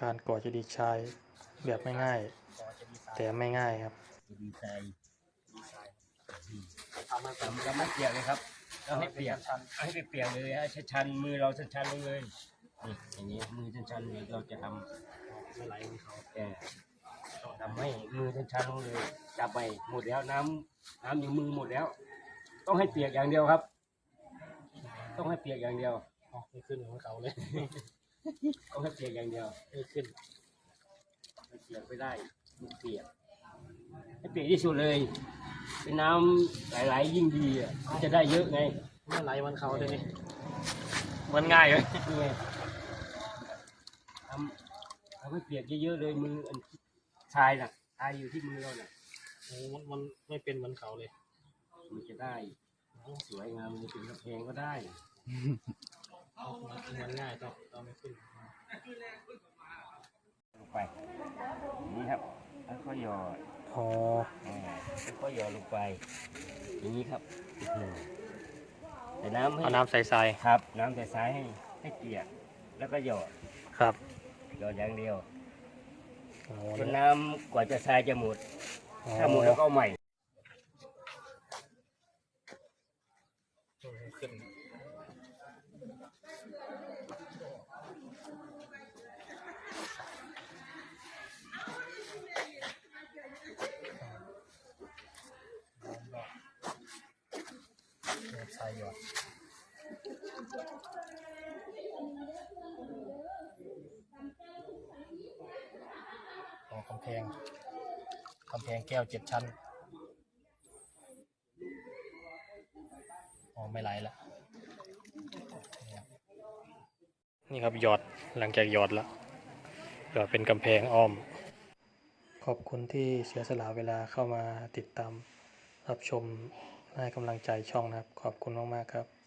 การก่อเจดีย์ชายแบบไม่ง่ายก่อจะดีไซน์แต่ไม่ง่ายครับจะดีใจดีไซน์ทำให้เป็นทำก็ไม่เปียกเลยครับเราให้เปียกชันให้เปียกเลยให้ชันๆมือเราชันๆลงเลยนี่อย่างนี้มือชันๆเลยเราจะทำๆไม่ไหลเหมือนเขาแกทำให้มือชันๆลงเลยจับไปหมดแล้วน้ำน้ำอยู่มือหมดแล้ว ต้องให้เปียกอย่างเดียวครับ ต้องให้เปียกอย่างเดียวอ๋อไม่ขึ้นเหมือนเขาเลย ต้องให้เปียกอย่างเดียวไม่ขึ้นไม่เปียกไม่ได้ไม่เปียกให้เปียกที่สุดเลยเป็นน้ำไหลๆยิ่งดีอะมันจะได้เยอะไงไม่ไหลเหมือนเขาเลยนี่มันง่ายเลยนี่ไงทำทำให้เปียกเยอะๆเลยมืออันชายน่ะชายอยู่ที่มือเราน่ะโอ้มันมันไม่เป็นเหมือนเขาเลย มันจะได้ สวยงามมันจะเป็นกระเพงก็ได้เอา มันมันง่ายต้องต้องไม่ขึ้นลงไปอย่างนี้ครับแล้วก็หยอดอ๋ออ่าแล้วก็หยอดลงไป อย่างนี้ครับอืมแต่น้ำให้เอาน้ำใส่ทรายครับ น้ำแต่ซ้ายให้ให้เปียกแล้วก็หยอดครับหยอดอย่างเดียวอ๋อจนน้ำกว่าจะทรายจะหมดอ๋อถ้าหมดแล้วก็เอาใหม่ ขึ้น แบบทรายหยอดอ๋อกำแพงกำแพงแก้วเจ็ดชั้นอ๋อไม่ไหลละนี่ครับหยอดหลังจากหยอดแล้วหยอดเป็นกำแพงอ้อม ขอบคุณที่เสียสละเวลาเข้ามาติดตามรับชม ให้กำลังใจช่องนะครับ ขอบคุณมาก ๆ ครับ